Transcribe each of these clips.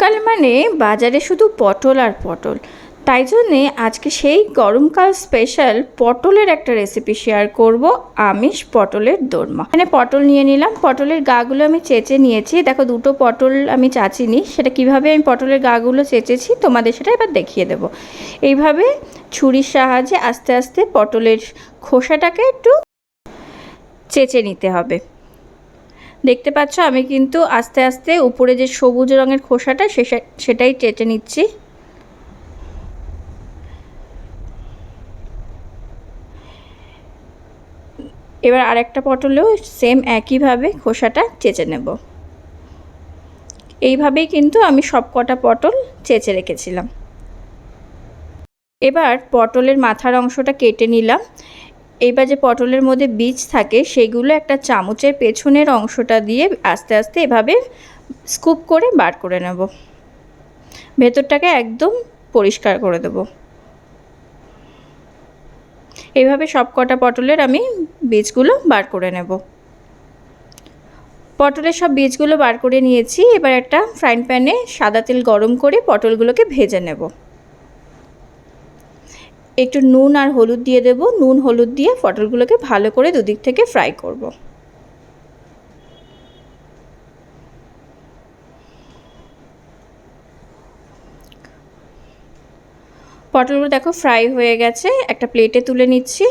গরমকাল মানে বাজারে শুধু পটল আর পটল। তাই জন্যে আজকে সেই গরমকাল স্পেশাল পটলের একটা রেসিপি শেয়ার করব, আমিষ পটলের দোরমা। মানে পটল নিয়ে নিলাম, পটলের গাগুলো আমি চেঁচে নিয়েছি। দেখো দুটো পটল আমি চাচিনি, সেটা কীভাবে আমি পটলের গাগুলো চেঁচেছি তোমাদের সেটা এবার দেখিয়ে দেবো। এইভাবে ছুরির সাহায্যে আস্তে আস্তে পটলের খোসাটাকে একটু চেঁচে নিতে হবে। দেখতে পাচ্ছ, আমি কিন্তু আস্তে আস্তে উপরে যে সবুজ রঙের খোসাটা সেটাই চেটে নিচ্ছি। এবার আরেকটা পটলেও সেম একইভাবে খোসাটা চেঁচে নেব। এইভাবেই কিন্তু আমি সব কটা পটল চেঁচে রেখেছিলাম। এবার পটলের মাথার অংশটা কেটে নিলাম। এইবার যে পটলের মধ্যে বীজ থাকে, সেগুলো একটা চামচের পেছনের অংশটা দিয়ে আস্তে আস্তে এভাবে স্কুপ করে বার করে নেব। ভেতরটাকে একদম পরিষ্কার করে দেব। এইভাবে সব কটা পটলের আমি বীজগুলো বার করে নেব। পটলের সব বীজগুলো বার করে নিয়েছি, এবার একটা ফ্রাইং প্যানে সাদা তেল গরম করে পটলগুলোকে ভেজে নেব। একটু নুন আর হলুদ দিয়ে দেব। নুন, হলুদ দিয়ে পটলগুলোকে ভালো করে দুদিক থেকে ফ্রাই করব। পটলগুলো দেখো ফ্রাই হয়ে গেছে। একটা প্লেটে তুলে নিচ্ছি।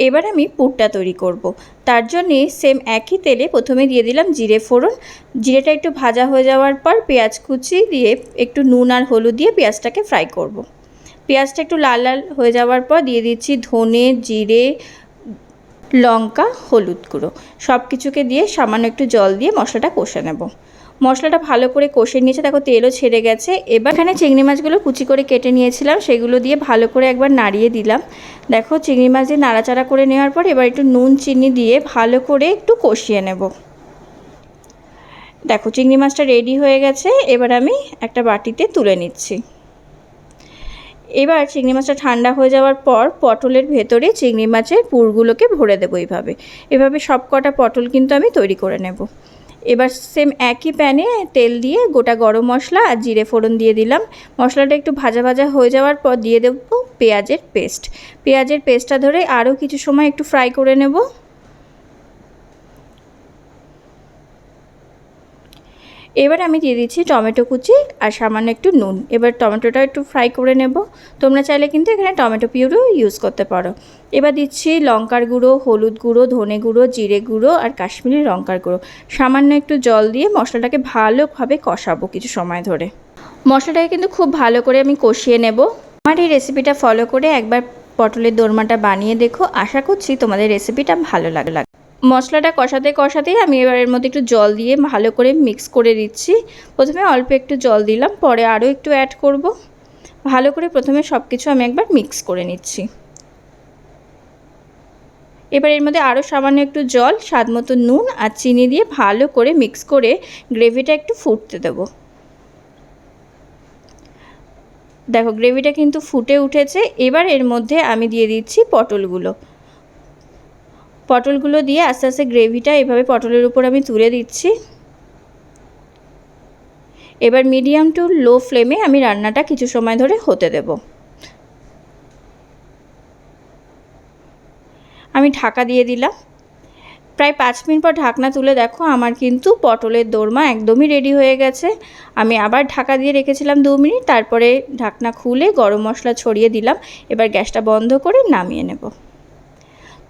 এবার আমি পুরটা তৈরি করব। তার জন্যে সেম একই তেলে প্রথমে দিয়ে দিলাম জিরে ফোড়ন জিরেটা একটু ভাজা হয়ে যাওয়ার পর পেঁয়াজ কুচি দিয়ে একটু নুন আর হলুদ দিয়ে পেঁয়াজটাকে ফ্রাই করব। পেঁয়াজটা একটু লাল লাল হয়ে যাওয়ার পর দিয়ে দিচ্ছি ধনে, জিরে, লঙ্কা, হলুদ গুঁড়ো সব কিছুকে দিয়ে সামান্য একটু জল দিয়ে মশলাটা কষে নেব মশলাটা ভালো করে কষে নিয়েছে, দেখো তেলও ছেড়ে গেছে। এবার এখানে চিংড়ি মাছগুলো কুচি করে কেটে নিয়েছিলাম, সেগুলো দিয়ে ভালো করে একবার নাড়িয়ে দিলাম। দেখো চিংড়ি মাছ দিয়ে নাড়াচাড়া করে নেওয়ার পর এবার একটু নুন, চিনি দিয়ে ভালো করে একটু কষিয়ে নেব। দেখো চিংড়ি মাছটা রেডি হয়ে গেছে, এবার আমি একটা বাটিতে তুলে নিচ্ছি। এবার চিংড়ি মাছটা ঠান্ডা হয়ে যাওয়ার পর পটলের ভেতরে চিংড়ি মাছের পুরগুলোকে ভরে দেবো এইভাবে। এভাবে সব কটা পটল কিন্তু আমি তৈরি করে নেব। এবার সেম একই প্যানে তেল দিয়ে গোটা গরম মশলা আর জিরে ফোড়ন দিয়ে দিলাম। মশলাটা একটু ভাজা ভাজা হয়ে যাওয়ার পর দিয়ে দেবো পেঁয়াজের পেস্ট পেঁয়াজের পেস্টটা ধরে আরও কিছু সময় একটু ফ্রাই করে নেব। এবার আমি দিয়ে দিচ্ছি টমেটো কুচি আর সামান্য একটু নুন। এবার টমেটোটা একটু ফ্রাই করে নেব। তোমরা চাইলে কিন্তু এখানে টমেটো পিউরও ইউজ করতে পারো। এবার দিচ্ছি লঙ্কার গুঁড়ো, হলুদ গুঁড়ো, ধনে গুঁড়ো, জিরে গুঁড়ো আর কাশ্মীরি লঙ্কার গুঁড়ো। সামান্য একটু জল দিয়ে মশলাটাকে ভালোভাবে কষাবো কিছু সময় ধরে। মশলাটাকে কিন্তু খুব ভালো করে আমি কষিয়ে নেব। আমার এই রেসিপিটা ফলো করে একবার পটলের দোরমাটা বানিয়ে দেখো। আশা করছি তোমাদের রেসিপিটা ভালো লাগে মশলাটা কষাতে কষাতেই আমি এবার এর মধ্যে একটু জল দিয়ে ভালো করে মিক্স করে দিচ্ছি প্রথমে অল্প একটু জল দিলাম, পরে আরও একটু অ্যাড করব। ভালো করে প্রথমে সব কিছু আমি একবার মিক্স করে নিচ্ছি। এবার এর মধ্যে আরও সামান্য একটু জল, স্বাদ মতো নুন আর চিনি দিয়ে ভালো করে মিক্স করে গ্রেভিটা একটু ফুটতে দেবো। দেখো গ্রেভিটা কিন্তু ফুটে উঠেছে। এবার এর মধ্যে আমি দিয়ে দিচ্ছি পটলগুলো। পটলগুলো দিয়ে আস্তে আস্তে গ্রেভিটা এভাবে পটলের উপর আমি তুলে দিচ্ছি। এবার মিডিয়াম টু লো ফ্লেমে আমি রান্নাটা কিছু সময় ধরে হতে দেব। আমি ঢাকা দিয়ে দিলাম। প্রায় পাঁচ মিনিট পর ঢাকনা তুলে দেখো, আমার কিন্তু পটলের দোরমা একদমই রেডি হয়ে গেছে। আমি আবার ঢাকা দিয়ে রেখেছিলাম দু মিনিট, তারপরে ঢাকনা খুলে গরম মশলা ছড়িয়ে দিলাম। এবার গ্যাসটা বন্ধ করে নামিয়ে নেব।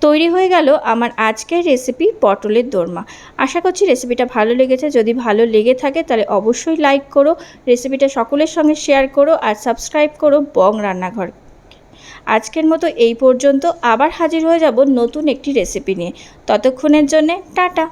তৈরি হয়ে গেল আমার আজকের রেসিপি পটলের দোরমা। আশা করছি রেসিপিটা ভালো লেগেছে। যদি ভালো লেগে থাকে তাহলে অবশ্যই লাইক করো রেসিপিটা সকলের সঙ্গে শেয়ার করো আর সাবস্ক্রাইব করো বং রান্নাঘর। আজকের মতো এই পর্যন্ত আবার হাজির হয়ে যাব নতুন একটি রেসিপি নিয়ে। ততক্ষণের জন্যে টাটা।